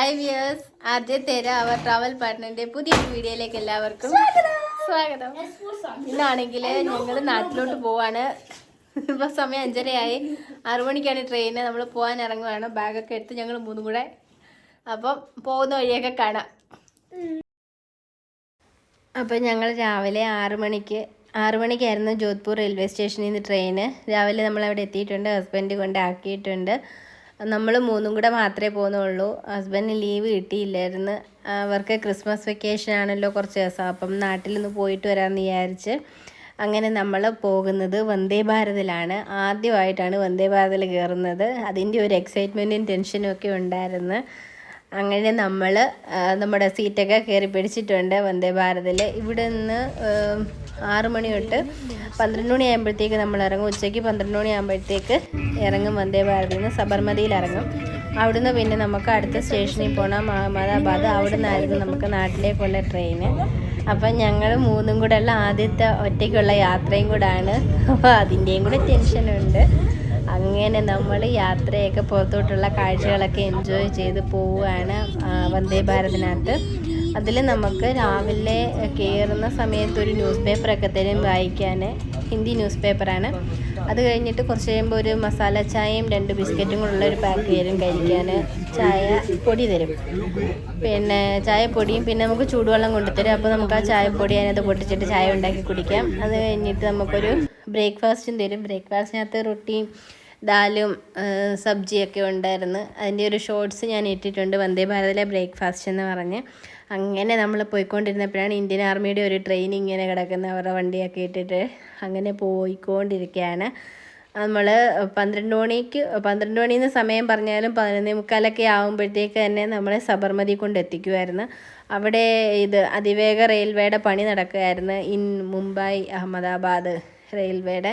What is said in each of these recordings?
Hi wears ആദ്യത്തെ അവർ travel പാർട്ട്ണറിന്റെ പുതിയ വീഡിയോയിലേക്ക് എല്ലാവർക്കും സ്വാഗതം. ഇന്നാണെങ്കിൽ ഞങ്ങൾ നാട്ടിലോട്ട് പോവാണ്. ഇപ്പൊ സമയം അഞ്ചരയായി. ആറു മണിക്കാണ് ട്രെയിന് നമ്മൾ പോകാൻ ഇറങ്ങുവാണ്. ബാഗൊക്കെ എടുത്ത് ഞങ്ങൾ മൂന്നും കൂടെ അപ്പം പോകുന്ന വഴിയൊക്കെ കാണാം. അപ്പം ഞങ്ങൾ രാവിലെ ആറു മണിക്ക് ആറു മണിക്കായിരുന്നു ജോധ്പൂർ റെയിൽവേ സ്റ്റേഷനിൽ നിന്ന് ട്രെയിന് രാവിലെ നമ്മൾ അവിടെ എത്തിയിട്ടുണ്ട് ഹസ്ബൻഡ് കൊണ്ടാക്കിയിട്ടുണ്ട് നമ്മൾ മൂന്നും കൂടെ മാത്രമേ പോകുന്നുള്ളൂ. ഹസ്ബൻഡിന് ലീവ് കിട്ടിയില്ലായിരുന്നു. അവർക്ക് ക്രിസ്മസ് വെക്കേഷൻ ആണല്ലോ കുറച്ച് ദിവസം. അപ്പം നാട്ടിൽ നിന്ന് പോയിട്ട് വരാമെന്ന് വിചാരിച്ച് അങ്ങനെ നമ്മൾ പോകുന്നത് വന്ദേ ഭാരതിലാണ്. ആദ്യമായിട്ടാണ് വന്ദേ ഭാരതിൽ കയറുന്നത്. അതിന്റെ ഒരു എക്സൈറ്റ്മെന്റും ടെൻഷനും ഒക്കെ ഉണ്ടായിരുന്നു. അങ്ങനെ നമ്മൾ നമ്മുടെ സീറ്റൊക്കെ കയറി പിടിച്ചിട്ടുണ്ട് വന്ദേ ഭാരതിൽ ഇവിടെ നിന്ന് ആറ് മണി തൊട്ട് പന്ത്രണ്ട് മണി ആകുമ്പോഴത്തേക്ക് നമ്മൾ ഇറങ്ങും. ഉച്ചയ്ക്ക് പന്ത്രണ്ട് മണി ആകുമ്പോഴത്തേക്ക് ഇറങ്ങും വന്ദേ ഭാരതിൽ നിന്ന് സബർമതിയിൽ ഇറങ്ങും. അവിടുന്ന് പിന്നെ നമുക്ക് അടുത്ത സ്റ്റേഷനിൽ പോകണം അഹമ്മദാബാദ്. അവിടെ നിന്നായിരുന്നു നമുക്ക് നാട്ടിലേക്കുള്ള ട്രെയിന്. അപ്പം ഞങ്ങൾ മൂന്നും കൂടെ ഉള്ള ആദ്യത്തെ ഒറ്റയ്ക്കുള്ള യാത്രയും കൂടാണ്. അപ്പോൾ അതിന്റെയും കൂടെ ടെൻഷനുണ്ട്. അങ്ങനെ നമ്മൾ യാത്രയൊക്കെ പുറത്തോട്ടുള്ള കാഴ്ചകളൊക്കെ എൻജോയ് ചെയ്ത് പോവുകയാണ് വന്ദേ ഭാരതിനകത്ത്. അതിൽ നമുക്ക് രാവിലെ കയറുന്ന സമയത്ത് ഒരു ന്യൂസ് പേപ്പറൊക്കെ തരും വായിക്കാൻ ഹിന്ദി ന്യൂസ് പേപ്പറാണ് അത് കഴിഞ്ഞിട്ട് കുറച്ച് കഴിയുമ്പോൾ ഒരു മസാല ചായയും രണ്ട് ബിസ്ക്കറ്റും കൂടെയുള്ള ഒരു പാക്ക് തരും കഴിക്കാൻ ചായ പൊടി തരും. പിന്നെ ചായപ്പൊടിയും പിന്നെ നമുക്ക് ചൂടുവെള്ളം കൊണ്ടുതരും. അപ്പോൾ നമുക്ക് ആ ചായപ്പൊടി അതിനകത്ത് പൊട്ടിച്ചിട്ട് ചായ ഉണ്ടാക്കി കുടിക്കാം. അത് കഴിഞ്ഞിട്ട് നമുക്കൊരു ബ്രേക്ക്ഫാസ്റ്റും തരും. ബ്രേക്ക്ഫാസ്റ്റിനകത്ത് റൊട്ടിയും ദാലും സബ്ജിയൊക്കെ ഉണ്ടായിരുന്നു. അതിന്റെ ഒരു ഷോർട്സ് ഞാൻ ഇട്ടിട്ടുണ്ട് വന്ദേ ഭാരതിലെ ബ്രേക്ക്ഫാസ്റ്റ് എന്ന് പറഞ്ഞ്. അങ്ങനെ നമ്മൾ പോയിക്കൊണ്ടിരുന്നപ്പോഴാണ് ഇന്ത്യൻ ആർമിയുടെ ഒരു ട്രെയിൻ ഇങ്ങനെ കിടക്കുന്ന അവരുടെ വണ്ടിയൊക്കെ ഇട്ടിട്ട് അങ്ങനെ പോയിക്കൊണ്ടിരിക്കുകയാണ്. നമ്മൾ പന്ത്രണ്ട് മണിക്ക് പന്ത്രണ്ട് മണിന്ന് സമയം പറഞ്ഞാലും പതിനൊന്നേ മുക്കാലൊക്കെ ആകുമ്പോഴത്തേക്ക് തന്നെ നമ്മളെ സബർമതി കൊണ്ട് എത്തിക്കുമായിരുന്നു അവിടെ ഇത് അതിവേഗ റെയിൽവേയുടെ പണി നടക്കുമായിരുന്നു ഇൻ മുംബൈ അഹമ്മദാബാദ് റെയിൽവേയുടെ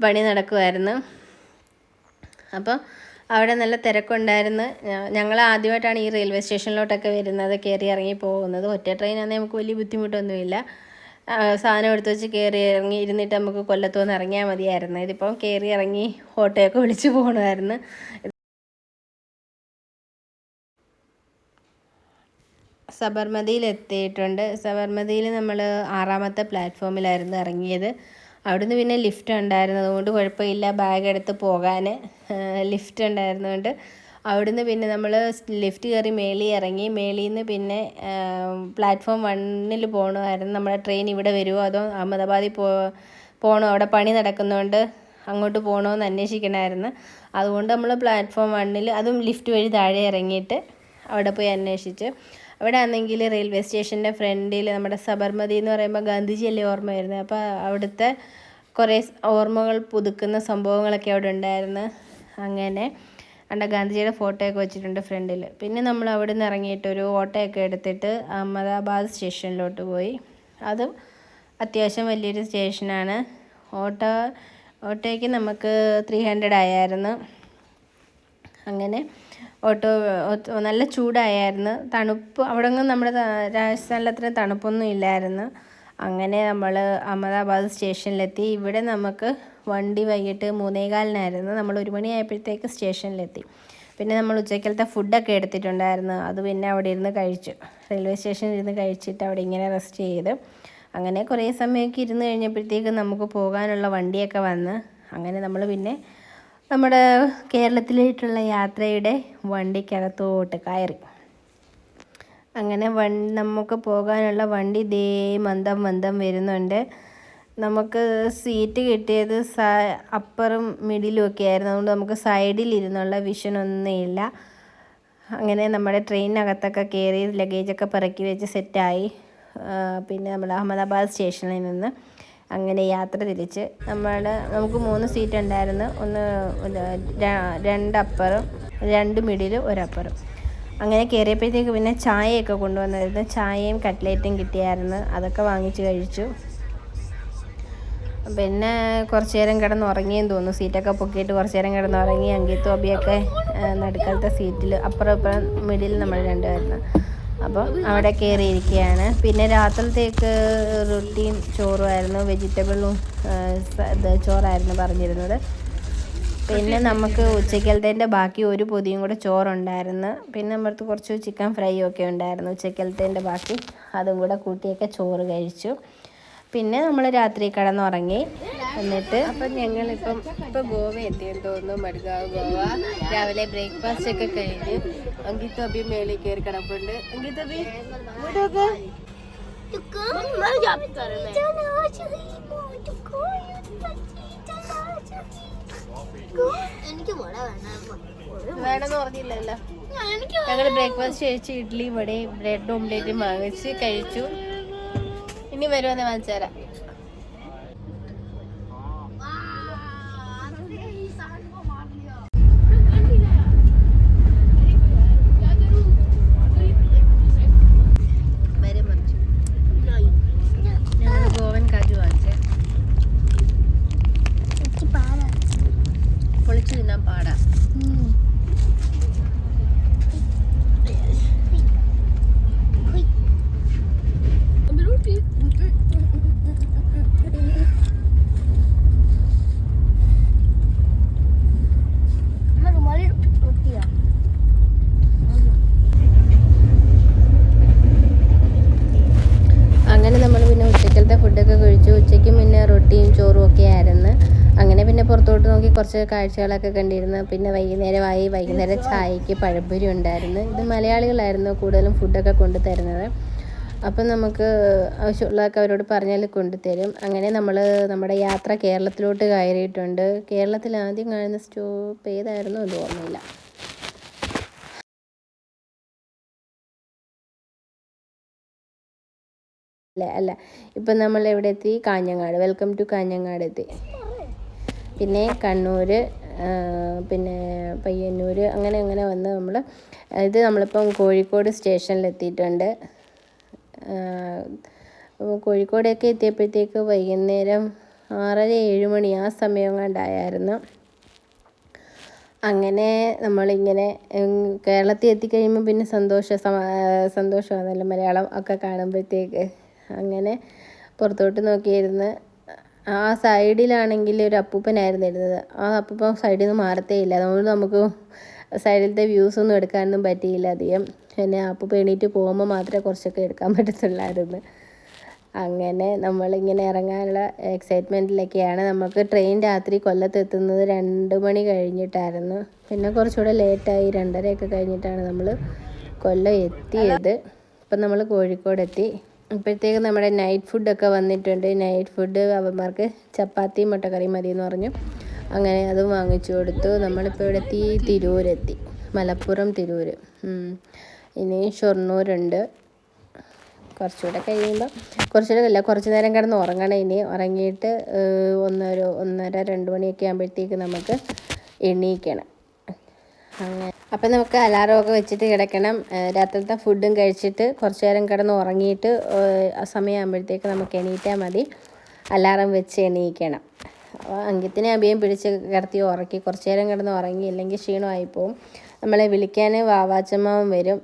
പണി നടക്കുമായിരുന്നു അപ്പോൾ അവിടെ നല്ല തിരക്കുണ്ടായിരുന്നു. ഞങ്ങൾ ആദ്യമായിട്ടാണ് ഈ റെയിൽവേ സ്റ്റേഷനിലോട്ടൊക്കെ വരുന്നത് കയറി ഇറങ്ങി പോകുന്നത്. ഒറ്റ ട്രെയിനാണെങ്കിൽ നമുക്ക് വലിയ ബുദ്ധിമുട്ടൊന്നുമില്ല. സാധനം എടുത്തു വെച്ച് കയറി ഇറങ്ങി ഇരുന്നിട്ട് നമുക്ക് കൊല്ലത്തു നിന്ന് ഇറങ്ങിയാൽ മതിയായിരുന്നു. ഇതിപ്പം കയറി ഇറങ്ങി ഓട്ടോയൊക്കെ വിളിച്ച് പോകണമായിരുന്നു സബർമതിയിൽ എത്തിയിട്ടുണ്ട് സബർമതിയിൽ നമ്മൾ ആറാമത്തെ പ്ലാറ്റ്ഫോമിലായിരുന്നു ഇറങ്ങിയത്. അവിടുന്ന് പിന്നെ ലിഫ്റ്റ് ഉണ്ടായിരുന്നതുകൊണ്ട് കുഴപ്പമില്ല. ബാഗ് എടുത്ത് പോകാൻ ലിഫ്റ്റ് ഉണ്ടായിരുന്നതുകൊണ്ട് അവിടുന്ന് പിന്നെ നമ്മൾ ലിഫ്റ്റ് കയറി മേളിൽ ഇറങ്ങി. മേളിൽ നിന്ന് പിന്നെ പ്ലാറ്റ്ഫോം വണ്ണിൽ പോകണമായിരുന്നു. നമ്മുടെ ട്രെയിൻ ഇവിടെ വരുമോ? അതോ അഹമ്മദാബാദിൽ പോ പോകണോ? അവിടെ പണി നടക്കുന്നതുകൊണ്ട് അങ്ങോട്ട് പോകണമെന്ന് അന്വേഷിക്കണമായിരുന്നു. അതുകൊണ്ട് നമ്മൾ പ്ലാറ്റ്ഫോം വണ്ണിൽ അതും ലിഫ്റ്റ് വഴി താഴെ ഇറങ്ങിയിട്ട് അവിടെ പോയി അന്വേഷിച്ച്. അവിടെ ആണെങ്കിൽ റെയിൽവേ സ്റ്റേഷന്റെ ഫ്രണ്ടിൽ നമ്മുടെ സബർമതി എന്ന് പറയുമ്പോൾ ഗാന്ധിജിയല്ലേ ഓർമ്മ വരുന്നത് അപ്പോൾ അവിടുത്തെ കുറേ ഓർമ്മകൾ പുതുക്കുന്ന സംഭവങ്ങളൊക്കെ അവിടെ ഉണ്ടായിരുന്നു. അങ്ങനെ അണ്ട ഗാന്ധിജിയുടെ ഫോട്ടോയൊക്കെ വെച്ചിട്ടുണ്ട് ഫ്രണ്ടിൽ പിന്നെ നമ്മൾ അവിടെ നിന്ന് ഇറങ്ങിയിട്ട് ഒരു ഓട്ടോയൊക്കെ എടുത്തിട്ട് അഹമ്മദാബാദ് സ്റ്റേഷനിലോട്ട് പോയി. അതും അത്യാവശ്യം വലിയൊരു സ്റ്റേഷനാണ് ഓട്ടോ ഓട്ടോയ്ക്ക് നമുക്ക് ത്രീ ഹൺഡ്രഡ് ആയായിരുന്നു. അങ്ങനെ ഓട്ടോ നല്ല ചൂടായിരുന്നു തണുപ്പ് അവിടെ നമ്മുടെ രാജസ്ഥാനിൽ അത്ര തണുപ്പൊന്നും ഇല്ലായിരുന്നു. അങ്ങനെ നമ്മൾ അഹമ്മദാബാദ് സ്റ്റേഷനിലെത്തി. ഇവിടെ നമുക്ക് വണ്ടി വൈകിട്ട് മൂന്നേകാലിനായിരുന്നു. നമ്മൾ ഒരു മണിയായപ്പോഴത്തേക്ക് സ്റ്റേഷനിലെത്തി. പിന്നെ നമ്മൾ ഉച്ചക്കലത്തെ ഫുഡൊക്കെ എടുത്തിട്ടുണ്ടായിരുന്നു. അത് പിന്നെ അവിടെ ഇരുന്ന് കഴിച്ചു. റെയിൽവേ സ്റ്റേഷനിൽ ഇരുന്ന് കഴിച്ചിട്ട് അവിടെ ഇങ്ങനെ റെസ്റ്റ് ചെയ്ത് അങ്ങനെ കുറേ സമയമൊക്കെ ഇരുന്ന് കഴിഞ്ഞപ്പോഴത്തേക്ക് നമുക്ക് പോകാനുള്ള വണ്ടിയൊക്കെ വന്ന് അങ്ങനെ നമ്മൾ പിന്നെ നമ്മുടെ കേരളത്തിലേക്കുള്ള യാത്രയുടെ വണ്ടിക്കകത്തോട്ട് കയറി. അങ്ങനെ വൺ നമുക്ക് പോകാനുള്ള വണ്ടി ദേ മന്ദം മന്ദം വരുന്നുണ്ട്. നമുക്ക് സീറ്റ് കിട്ടിയത് സ അപ്പറും മിഡിലും ഒക്കെ ആയിരുന്നു. അതുകൊണ്ട് നമുക്ക് വിഷൻ ഒന്നുമില്ല അങ്ങനെ നമ്മുടെ ട്രെയിനകത്തൊക്കെ കയറി ലഗേജൊക്കെ പെറുക്കി വെച്ച് സെറ്റായി പിന്നെ നമ്മൾ അഹമ്മദാബാദ് സ്റ്റേഷനിൽ നിന്ന് അങ്ങനെ യാത്ര തിരിച്ച് നമ്മൾ നമുക്ക് മൂന്ന് സീറ്റ് ഉണ്ടായിരുന്നു. ഒന്ന് രണ്ട് അപ്പറും രണ്ട് മിഡിലും ഒരപ്പറും. അങ്ങനെ കയറിയപ്പോഴത്തേക്ക് പിന്നെ ചായയൊക്കെ കൊണ്ടുവന്നായിരുന്നു ചായയും കട്ട്ലേറ്റും കിട്ടിയായിരുന്നു. അതൊക്കെ വാങ്ങിച്ച് കഴിച്ചു. പിന്നെ കുറച്ച് നേരം കിടന്ന് ഉറങ്ങിയെന്ന് തോന്നുന്നു. സീറ്റൊക്കെ പൊക്കിയിട്ട് കുറച്ച് നേരം കിടന്ന് ഉറങ്ങി. അങ്കിത്തോബിയൊക്കെ നടുക്കാലത്തെ സീറ്റിൽ അപ്പുറം ഇപ്പുറം മിഡിൽ നമ്മൾ രണ്ടുമായിരുന്നു അപ്പം അവിടെ കയറിയിരിക്കുകയാണ്. പിന്നെ രാത്രിത്തേക്ക് റൊട്ടിയും ചോറുമായിരുന്നു വെജിറ്റബിളും ചോറായിരുന്നു പറഞ്ഞിരുന്നത്. പിന്നെ നമുക്ക് ഉച്ചക്കലത്തേന്റെ ബാക്കി ഒരു പൊതിയും കൂടെ ചോറുണ്ടായിരുന്നു. പിന്നെ നമ്മുടെ കുറച്ച് ചിക്കൻ ഫ്രൈ ഒക്കെ ഉണ്ടായിരുന്നു ഉച്ചക്കലത്തേന്റെ ബാക്കി. അതും കൂടെ കൂട്ടിയൊക്കെ ചോറ് കഴിച്ചു. പിന്നെ നമ്മൾ രാത്രി കിടന്നുറങ്ങി. എന്നിട്ട് അപ്പം ഞങ്ങളിപ്പം ഇപ്പം ഗോവ എത്തിയെന്ന് തോന്നുന്നു. മഡ്ഗാവ് ഗോവ. രാവിലെ ബ്രേക്ക്ഫാസ്റ്റ് ഒക്കെ കഴിഞ്ഞ് അങ്കിത്ത് അബി മേളിൽ കയറി കിടപ്പുണ്ട്. അങ്കിത്ത് അബി എനിക്ക് വേണമെന്ന് പറഞ്ഞില്ലല്ലോ. ഞങ്ങൾ ബ്രേക്ക്ഫാസ്റ്റ് കഴിച്ച് ഇഡ്ഡലി വട ബ്രെഡ് ഓംലേറ്റും വാങ്ങിച്ച് കഴിച്ചു. ഇനി വരുമെന്ന് വാങ്ങിച്ചു തരാം ഞങ്ങൾ ഗോവൻ കാജു വാങ്ങിച്ചേ പൊളിച്ചു തിന്നാൻ പാടാ റൊട്ടിയാ അങ്ങനെ നമ്മൾ പിന്നെ ഉച്ചക്കലത്തെ ഫുഡൊക്കെ കഴിച്ചു ഉച്ചയ്ക്ക് പിന്നെ റൊട്ടിയും ചോറും ഒക്കെ ആയിരുന്നു. അങ്ങനെ പിന്നെ പുറത്തോട്ട് നോക്കി കുറച്ച് കാഴ്ചകളൊക്കെ കണ്ടിരുന്നു. പിന്നെ വൈകുന്നേരമായി വൈകുന്നേരം ചായക്ക് പഴംപൊരി ഉണ്ടായിരുന്നു. ഇത് മലയാളികളായിരുന്നു കൂടുതലും ഫുഡൊക്കെ കൊണ്ടു തരുന്നത്. അപ്പം നമുക്ക് ആവശ്യമുള്ളതൊക്കെ അവരോട് പറഞ്ഞാൽ കൊണ്ടുതരും അങ്ങനെ നമ്മൾ നമ്മുടെ യാത്ര കേരളത്തിലോട്ട് കയറിയിട്ടുണ്ട്. കേരളത്തിൽ ആദ്യം കാണുന്ന സ്റ്റോപ്പ് ഏതായിരുന്നു എന്ന് ഓർമ്മയില്ല. അല്ല? അല്ല. ഇപ്പം നമ്മൾ എവിടെ എത്തി? കാഞ്ഞങ്ങാട്. വെൽക്കം ടു കാഞ്ഞങ്ങാട് എത്തി. പിന്നെ കണ്ണൂർ പിന്നെ പയ്യന്നൂർ അങ്ങനെ അങ്ങനെ വന്ന് നമ്മൾ ഇത് നമ്മളിപ്പം കോഴിക്കോട് സ്റ്റേഷനിലെത്തിയിട്ടുണ്ട് കോഴിക്കോടൊക്കെ എത്തിയപ്പോഴത്തേക്ക് വൈകുന്നേരം ആറര ഏഴ് മണി ആ സമയം കണ്ടായിരുന്നു അങ്ങനെ നമ്മളിങ്ങനെ കേരളത്തിൽ എത്തിക്കഴിയുമ്പോൾ പിന്നെ സന്തോഷ സന്തോഷമാണല്ലോ മലയാളം ഒക്കെ കാണുമ്പോഴത്തേക്ക്. അങ്ങനെ പുറത്തോട്ട് നോക്കിയിരുന്ന് ആ സൈഡിലാണെങ്കിൽ ഒരു അപ്പൂപ്പനായിരുന്നു ഇരുന്നത്. ആ അപ്പൂപ്പൻ സൈഡിൽ നിന്ന് മാറത്തേ ഇല്ല അതുകൊണ്ട് നമുക്ക് സൈഡിലത്തെ വ്യൂസ് ഒന്നും എടുക്കാനൊന്നും പറ്റിയില്ല അധികം. പിന്നെ അപ്പൂപ്പ എണീറ്റ് പോകുമ്പോൾ മാത്രമേ കുറച്ചൊക്കെ എടുക്കാൻ പറ്റത്തുള്ളായിരുന്നു. അങ്ങനെ നമ്മളിങ്ങനെ ഇറങ്ങാനുള്ള എക്സൈറ്റ്മെന്റിലൊക്കെയാണ് നമുക്ക് ട്രെയിൻ രാത്രി കൊല്ലത്ത് എത്തുന്നത്. രണ്ട് മണി കഴിഞ്ഞിട്ടായിരുന്നു. പിന്നെ കുറച്ചുകൂടെ ലേറ്റായി രണ്ടരയൊക്കെ കഴിഞ്ഞിട്ടാണ് നമ്മൾ കൊല്ലം എത്തിയത്. ഇപ്പം നമ്മൾ കോഴിക്കോട് എത്തി അപ്പോഴത്തേക്ക് നമ്മുടെ നൈറ്റ് ഫുഡൊക്കെ വന്നിട്ടുണ്ട്. നൈറ്റ് ഫുഡ് അവന്മാർക്ക് ചപ്പാത്തി മുട്ടക്കറി മതി എന്ന് പറഞ്ഞു. അങ്ങനെ അതും വാങ്ങിച്ചു കൊടുത്തു. നമ്മളിപ്പോൾ ഇവിടെ എത്തി തിരൂരെത്തി. മലപ്പുറം തിരൂർ ഉം. ഇനി ഷൊർണൂരുണ്ട്. കുറച്ചുകൂടെ കഴിയുമ്പോൾ കുറച്ചുകൂടെ അല്ല കുറച്ച് നേരം കിടന്ന് ഉറങ്ങണം ഇനി. ഉറങ്ങിയിട്ട് ഒന്നര ഒന്നര രണ്ട് മണിയൊക്കെ ആകുമ്പോഴത്തേക്ക് നമുക്ക് എണീക്കണം. അങ്ങനെ. അപ്പം നമുക്ക് അലാറം ഒക്കെ വെച്ചിട്ട് കിടക്കണം. രാത്രിത്തെ ഫുഡും കഴിച്ചിട്ട് കുറച്ച് നേരം കിടന്ന് ഉറങ്ങിയിട്ട് ആ സമയമാകുമ്പോഴത്തേക്ക് നമുക്ക് എണീറ്റാൽ മതി. അലാറം വെച്ച് എണീക്കണം. അപ്പോൾ അങ്കിത്തിനെ അഭിയം പിടിച്ച് കിടത്തി ഉറക്കി കുറച്ച് നേരം കിടന്ന് ഉറങ്ങി ഇല്ലെങ്കിൽ ക്ഷീണമായി പോവും. നമ്മളെ വിളിക്കാൻ വാവാച്ചമ്മാവൻ വരും.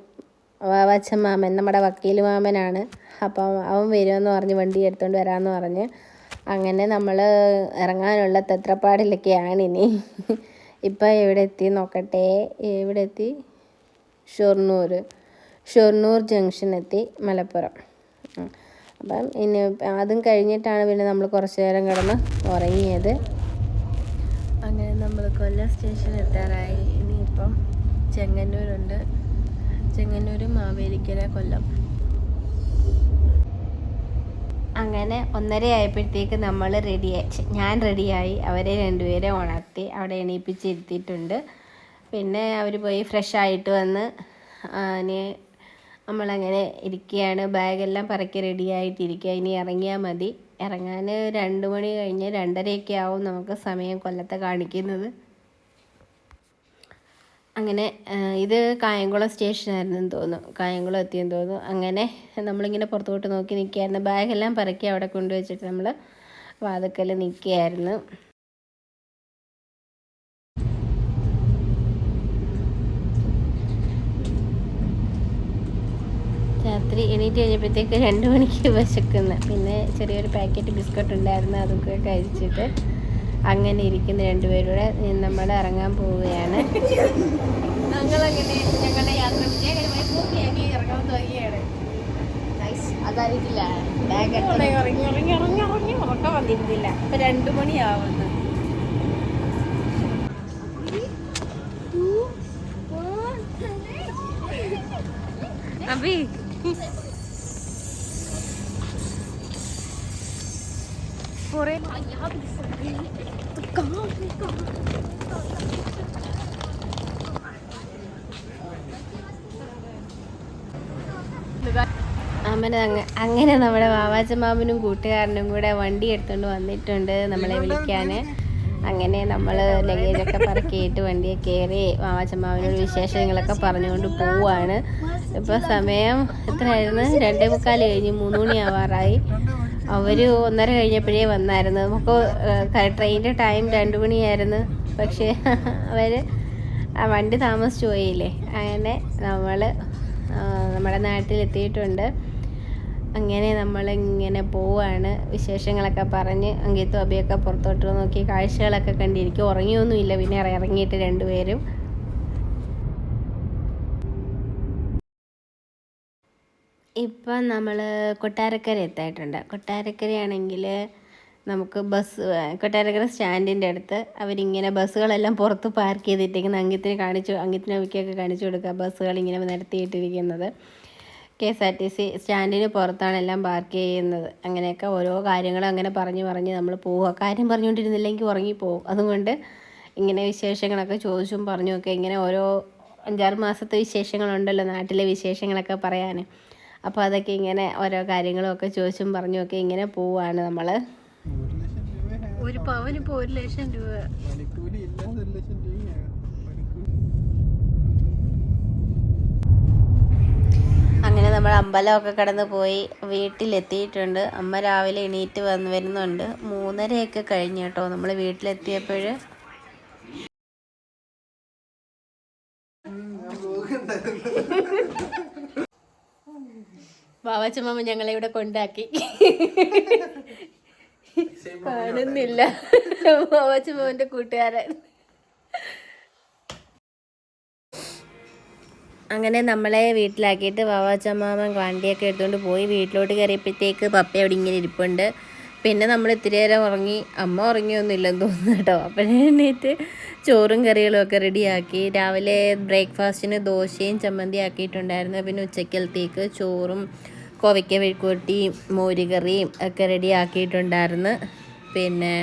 വാവാച്ചമ്മാമൻ നമ്മുടെ വക്കീൽ മാമനാണ്. അപ്പം അവൻ വരുമെന്ന് പറഞ്ഞ് വണ്ടി എടുത്തുകൊണ്ട് വരാമെന്ന് പറഞ്ഞ് അങ്ങനെ നമ്മൾ ഇറങ്ങാനുള്ള തെത്രപ്പാടിലൊക്കെയാണ് ഇനി. ഇപ്പം എവിടെ എത്തി നോക്കട്ടെ? എവിടെ എത്തി? ഷൊർണൂർ ഷൊർണൂർ ജംഗ്ഷൻ എത്തി മലപ്പുറം. അപ്പം ഇനി അതും കഴിഞ്ഞിട്ടാണ് പിന്നെ നമ്മൾ കുറച്ച് നേരം കിടന്ന് ഉറങ്ങിയത്. അങ്ങനെ നമ്മൾ കൊല്ലം സ്റ്റേഷൻ എത്താറായി. ഇനിയിപ്പം ചെങ്ങന്നൂരുണ്ട്. ചെങ്ങന്നൂർ മാവേലിക്കര കൊല്ലം. അങ്ങനെ ഒന്നര ആയപ്പോഴത്തേക്ക് നമ്മൾ റെഡിയായി ഞാൻ റെഡിയായി അവരെ രണ്ടുപേരെ ഉണർത്തി അവിടെ എണീപ്പിച്ചിരുത്തിയിട്ടുണ്ട്. പിന്നെ അവർ പോയി ഫ്രഷ് ആയിട്ട് വന്ന് നമ്മളങ്ങനെ ഇരിക്കുകയാണ് ബാഗെല്ലാം പറക്കി റെഡി ആയിട്ടിരിക്കുക ഇനി ഇറങ്ങിയാൽ മതി. ഇറങ്ങാൻ രണ്ട് മണി കഴിഞ്ഞ് രണ്ടരയൊക്കെ ആവും നമുക്ക് സമയം കൊല്ലത്തെ കാണിക്കുന്നത്. അങ്ങനെ ഇത് കായംകുളം സ്റ്റേഷനായിരുന്നു എന്ന് തോന്നുന്നു. കായംകുളം എത്തിയെന്ന് തോന്നുന്നു. അങ്ങനെ നമ്മളിങ്ങനെ പുറത്തോട്ട് നോക്കി നിൽക്കുകയായിരുന്നു. ബാഗെല്ലാം പറക്കി അവിടെ കൊണ്ടുവച്ചിട്ട് നമ്മൾ വാതുക്കൽ നിൽക്കുകയായിരുന്നു. രാത്രി എണീറ്റ് കഴിഞ്ഞപ്പോഴത്തേക്ക് രണ്ട് മണിക്ക് വിശക്കുന്നു. പിന്നെ ചെറിയൊരു പാക്കറ്റ് ബിസ്ക്കറ്റ് ഉണ്ടായിരുന്നു അതൊക്കെ കഴിച്ചിട്ട് അങ്ങനെ ഇരിക്കുന്ന രണ്ടുപേരൂടെ നമ്മൾ ഇറങ്ങാൻ പോവുകയാണ് അതായിരിക്കില്ല ഞങ്ങളുടെ യാത്ര വിജയകരമായി പൂർത്തിയാക്കി ഇറങ്ങാൻ തുടങ്ങിയാണ് അതറിയില്ല ബാഗ് ഇറങ്ങി ഇറങ്ങി ഇറങ്ങി ഇറങ്ങി ഉറക്കം വന്നിരുന്നില്ല ഇപ്പൊ രണ്ടു മണിയാവുന്നു അമ്മനെ അങ്ങ- അങ്ങനെ നമ്മുടെ വാവാച്ചമാമനും കൂട്ടുകാരനും കൂടെ വണ്ടി എടുത്തുകൊണ്ട് വന്നിട്ടുണ്ട് നമ്മളെ വിളിക്കാൻ അങ്ങനെ നമ്മൾ ലഗേജൊക്കെ പറക്കിയിട്ട് വണ്ടിയെ കയറി വാവാച്ചമാമനോട് വിശേഷങ്ങളൊക്കെ പറഞ്ഞുകൊണ്ട് പോവാണ്. ഇപ്പോൾ സമയം എത്രയായിരുന്നു? രണ്ടേ മുക്കാൽ കഴിഞ്ഞ് മൂന്ന് മണിയാവാറായി. അവർ ഒന്നര കഴിഞ്ഞപ്പോഴേ വന്നായിരുന്നു. നമുക്ക് ട്രെയിനിന്റെ ടൈം രണ്ട് മണിയായിരുന്നു. പക്ഷേ അവർ ആ വണ്ടി താമസിച്ചു പോയില്ലേ? അങ്ങനെ നമ്മൾ നമ്മുടെ നാട്ടിലെത്തിയിട്ടുണ്ട്. അങ്ങനെ നമ്മളിങ്ങനെ പോവാണ്. വിശേഷങ്ങളൊക്കെ പറഞ്ഞ് അങ്കിത്തും അബിയൊക്കെ പുറത്തോട്ട് നോക്കി കാഴ്ചകളൊക്കെ കണ്ടിരിക്കും. ഉറങ്ങിയൊന്നുമില്ല പിന്നെ ഇറ- ഇറങ്ങിയിട്ട് രണ്ടുപേരും. ഇപ്പം നമ്മൾ കൊട്ടാരക്കര എത്തായിട്ടുണ്ട് കൊട്ടാരക്കരയാണെങ്കിൽ നമുക്ക് ബസ് കൊട്ടാരക്കര സ്റ്റാൻഡിന്റെ അടുത്ത് അവരിങ്ങനെ ബസ്സുകളെല്ലാം പുറത്ത് പാർക്ക് ചെയ്തിട്ടിരിക്കുന്നത് അങ്കിത്തിന് കാണിച്ചു അങ്കിത്തിന് അവിക്കൊക്കെ കാണിച്ചു കൊടുക്കുക. ബസ്സുകൾ ഇങ്ങനെ നിരത്തിയിട്ടിരിക്കുന്നത് K S R T C സ്റ്റാൻഡിന് പുറത്താണ് എല്ലാം പാർക്ക് ചെയ്യുന്നത്. അങ്ങനെയൊക്കെ ഓരോ കാര്യങ്ങളും അങ്ങനെ പറഞ്ഞ് പറഞ്ഞ് നമ്മൾ പോവുക. കാര്യം പറഞ്ഞുകൊണ്ടിരുന്നില്ലെങ്കിൽ ഉറങ്ങിപ്പോവും. അതുകൊണ്ട് ഇങ്ങനെ വിശേഷങ്ങളൊക്കെ ചോദിച്ചും പറഞ്ഞുമൊക്കെ ഇങ്ങനെ ഓരോ അഞ്ചാറ് മാസത്തെ വിശേഷങ്ങളുണ്ടല്ലോ നാട്ടിലെ വിശേഷങ്ങളൊക്കെ പറയാൻ അപ്പോൾ അതൊക്കെ ഇങ്ങനെ ഓരോ കാര്യങ്ങളും ഒക്കെ ചോദിച്ചും പറഞ്ഞുമൊക്കെ ഇങ്ങനെ പോവുകയാണ് നമ്മൾ ഒരു പവന് ഇപ്പൊ ഒരു ലക്ഷം രൂപ. പണിക്കൂലി ഇല്ലാതെ ഒരു ലക്ഷം രൂപയാണ്. അങ്ങനെ നമ്മൾ അമ്പലമൊക്കെ കടന്ന് പോയി വീട്ടിലെത്തിയിട്ടുണ്ട്. അമ്മ രാവിലെ എണീറ്റ് വന്ന് വരുന്നുണ്ട്. മൂന്നരയൊക്കെ കഴിഞ്ഞു കേട്ടോ നമ്മൾ വീട്ടിലെത്തിയപ്പോൾ ബാബാച്ചമ്മ ഞങ്ങളെ ഇവിടെ കൊണ്ടാക്കി. കാണുന്നില്ല മോന്റെ കൂട്ടുകാരൻ. അങ്ങനെ നമ്മളെ വീട്ടിലാക്കിയിട്ട് വാവാച്ചമ്മാമൻ വണ്ടിയൊക്കെ എടുത്തുകൊണ്ട് പോയി വീട്ടിലോട്ട് കയറിയപ്പോഴത്തേക്ക് പപ്പ അവിടെ ഇങ്ങനെ ഇരിപ്പുണ്ട്. പിന്നെ നമ്മൾ ഇത്തിരി നേരം ഉറങ്ങി. അമ്മ ഉറങ്ങിയൊന്നുമില്ലെന്ന് തോന്നുന്നു കേട്ടോ. അപ്പം എണീറ്റ് ചോറും കറികളും ഒക്കെ റെഡിയാക്കി രാവിലെ ബ്രേക്ക്ഫാസ്റ്റിന് ദോശയും ചമ്മന്തി ആക്കിയിട്ടുണ്ടായിരുന്നു. പിന്നെ ഉച്ചക്കലത്തേക്ക് ചോറും കോവയ്ക്ക വെഴുക്കൂട്ടിയും മോരുകറിയും ഒക്കെ റെഡി ആക്കിയിട്ടുണ്ടായിരുന്നു. പിന്നെ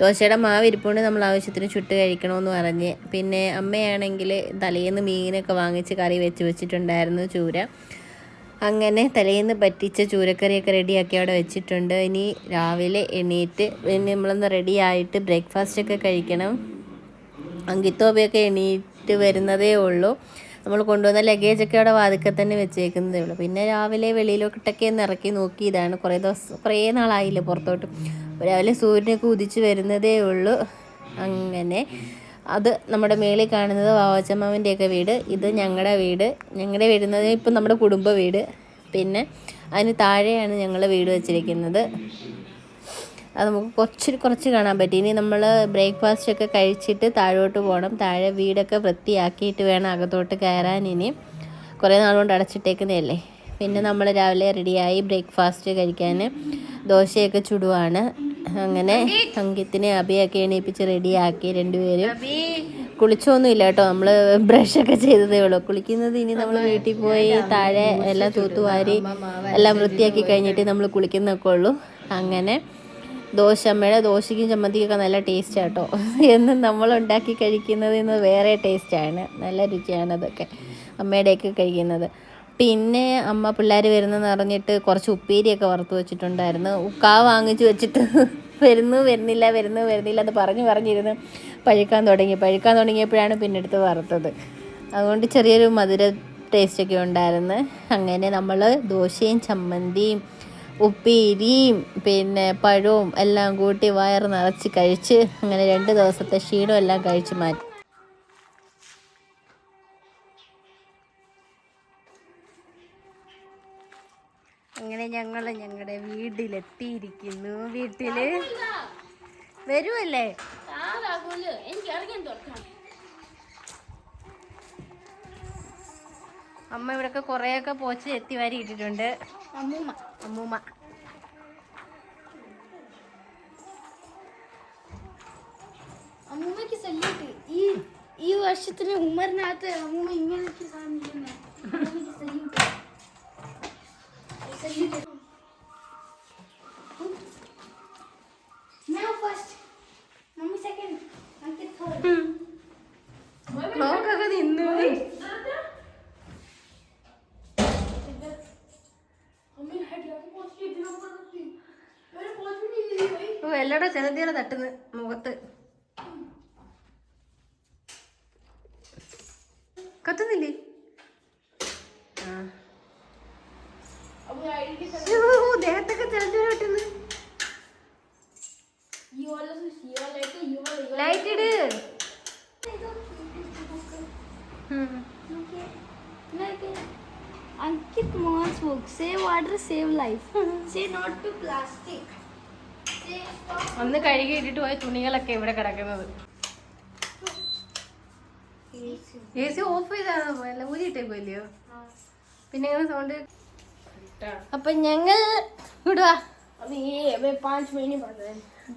ദോശയുടെ മാവ് ഇരിപ്പുണ്ട് നമ്മൾ ആവശ്യത്തിന് ചുട്ട് കഴിക്കണമെന്ന് പറഞ്ഞ്. പിന്നെ അമ്മയാണെങ്കിൽ തലേന്ന് മീനൊക്കെ വാങ്ങിച്ച് കറി വെച്ച് വെച്ചിട്ടുണ്ടായിരുന്നു ചൂര. അങ്ങനെ തലേന്ന് പറ്റിച്ച ചൂരക്കറിയൊക്കെ റെഡിയാക്കി അവിടെ വെച്ചിട്ടുണ്ട്. ഇനി രാവിലെ എണീറ്റ് പിന്നെ നമ്മളൊന്ന് റെഡിയായിട്ട് ബ്രേക്ക്ഫാസ്റ്റ് ഒക്കെ കഴിക്കണം. അങ്കിത്തോബയൊക്കെ എണീറ്റ് വരുന്നതേ ഉള്ളൂ. നമ്മൾ കൊണ്ടുവന്ന ലഗേജൊക്കെ അവിടെ വാതിക്കൽ തന്നെ വെച്ചേക്കുന്നതേ ഉള്ളൂ. പിന്നെ രാവിലെ വെളിയിലോട്ടൊക്കെ ഒന്ന് ഇറക്കി നോക്കി ഇതാണ് കുറേ ദിവസം കുറേ നാളായില്ലേ പുറത്തോട്ട്. രാവിലെ സൂര്യനൊക്കെ ഉദിച്ച് വരുന്നതേ ഉള്ളൂ. അങ്ങനെ. അത് നമ്മുടെ മേളിൽ കാണുന്നത് വാവച്ചമ്മാവിന്റെയൊക്കെ വീട്. ഇത് ഞങ്ങളുടെ വീട്. ഞങ്ങളുടെ വീടുന്നത് ഇപ്പം നമ്മുടെ കുടുംബ വീട്. പിന്നെ അതിന് താഴെയാണ് ഞങ്ങൾ വീട് വെച്ചിരിക്കുന്നത്. അത് നമുക്ക് കുറച്ച് കുറച്ച് കാണാൻ പറ്റും. ഇനി നമ്മൾ ബ്രേക്ക്ഫാസ്റ്റ് ഒക്കെ കഴിച്ചിട്ട് താഴോട്ട് പോകണം താഴെ വീടൊക്കെ വൃത്തിയാക്കിയിട്ട് വേണം അകത്തോട്ട് കയറാൻ ഇനി. കുറേ നാളുകൊണ്ട് അടച്ചിട്ടേക്കുന്നതല്ലേ? പിന്നെ നമ്മൾ രാവിലെ റെഡിയായി ബ്രേക്ക്ഫാസ്റ്റ് കഴിക്കാൻ ദോശയൊക്കെ ചുടുവാണ്. അങ്ങനെ അങ്കിത്തിനെ അഭിയൊക്കെ എണീപ്പിച്ച് റെഡിയാക്കി രണ്ടുപേരും. കുളിച്ചൊന്നുമില്ല കേട്ടോ. നമ്മൾ ബ്രഷൊക്കെ ചെയ്തതേ ഉള്ളൂ. കുളിക്കുന്നത് ഇനി നമ്മൾ വീട്ടിൽ പോയി താഴെ എല്ലാം തൂത്തുവാരി എല്ലാം വൃത്തിയാക്കി കഴിഞ്ഞിട്ട് നമ്മൾ കുളിക്കുന്നൊക്കെ ഉള്ളൂ. അങ്ങനെ ദോശ അമ്മയുടെ ദോശയ്ക്കും ചമ്മന്തിക്കൊക്കെ നല്ല ടേസ്റ്റ് കേട്ടോ. എന്നും നമ്മൾ ഉണ്ടാക്കി കഴിക്കുന്നതിൽ നിന്ന് വേറെ ടേസ്റ്റാണ്. നല്ല രുചിയാണ് അതൊക്കെ. അമ്മയുടെയൊക്കെ കഴിക്കുന്നത്. പിന്നെ അമ്മ പിള്ളേർ വരുന്നെന്ന് അറിഞ്ഞിട്ട് കുറച്ച് ഉപ്പേരിയൊക്കെ വറുത്ത് വെച്ചിട്ടുണ്ടായിരുന്നു. ഉക്കാ വാങ്ങിച്ചു വെച്ചിട്ട് വരുന്നു വരുന്നില്ല വരുന്നു വരുന്നില്ല എന്ന് പറഞ്ഞു പറഞ്ഞിരുന്ന്. പഴുക്കാൻ തുടങ്ങി. പഴുക്കാൻ തുടങ്ങിയപ്പോഴാണ് പിന്നെ എടുത്ത് വറുത്തത്. അതുകൊണ്ട് ചെറിയൊരു മധുര ടേസ്റ്റൊക്കെ ഉണ്ടായിരുന്നു. അങ്ങനെ നമ്മൾ ദോശയും ചമ്മന്തിയും ഉപ്പേരിയും പിന്നെ പഴവും എല്ലാം കൂട്ടി വയർ നിറച്ച് കഴിച്ച് അങ്ങനെ രണ്ട് ദിവസത്തെ ക്ഷീണമെല്ലാം കഴിച്ച് മാറ്റി. അങ്ങനെ ഞങ്ങൾ ഞങ്ങളുടെ വീട്ടിലെത്തിയിരിക്കുന്നു. വീട്ടിൽ വരുമല്ലേ അമ്മ ഇവിടൊക്കെ കുറേയൊക്കെ പോച്ച് എത്തി വാരി ഇട്ടിട്ടുണ്ട്. അമ്മൂമ്മ. അമ്മൂമ്മ. അമ്മൂമ്മക്ക് സല്യൂട്ട് ഈ ഈ വർഷത്തിന് ഉമ്മറിനകത്ത് അമ്മൂമ്മ ഇങ്ങനെയൊക്കെ എല്ലാടെ ചെലന്തിയുടെ തട്ടുന്നു മുഖത്ത്. കത്തുന്നില്ലേ? You are. ലൈറ്റ് ഇട്. Ankit Mohan's book, Save Water, Save Life. Say not to plastic. ഒന്ന് കഴുകി ഇട്ടിട്ട് പോയ തുണികളൊക്കെ ഇവിടെ കിടക്കുന്നത് എ സി ഓഫ് ചെയ്താണോ പോയല്ല പോയില്ലയോ പിന്നെ എങ്ങനെ സൗണ്ട് അപ്പൊ ഞങ്ങൾ വിടുവാ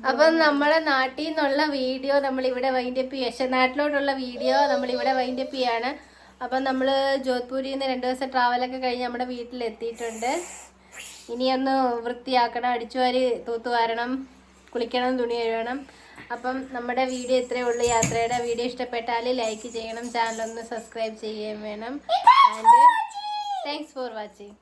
അപ്പൊ നമ്മളെ നാട്ടിൽ നിന്നുള്ള വീഡിയോ നമ്മൾ ഇവിടെ വൈൻഡപ്പ് ചെയ്യ. നാട്ടിലോട്ടുള്ള വീഡിയോ നമ്മൾ ഇവിടെ വൈൻഡപ്പ് ചെയ്യാണ്. അപ്പൊ നമ്മൾ ജോധ്പൂരിൽ നിന്ന് രണ്ടു ദിവസം ട്രാവലൊക്കെ കഴിഞ്ഞ് നമ്മുടെ വീട്ടിലെത്തിയിട്ടുണ്ട് ഇനിയൊന്ന് വൃത്തിയാക്കണം അടിച്ചുവാരി തൂത്തുവാരണം കുളിക്കണം തുണി കഴുകണം. അപ്പം നമ്മുടെ വീഡിയോ ഇത്രയേ ഉള്ളൂ. യാത്രയുടെ വീഡിയോ ഇഷ്ടപ്പെട്ടാൽ ലൈക്ക് ചെയ്യണം. ചാനൽ ഒന്ന് സബ്സ്ക്രൈബ് ചെയ്യുകയും വേണം. And thanks for watching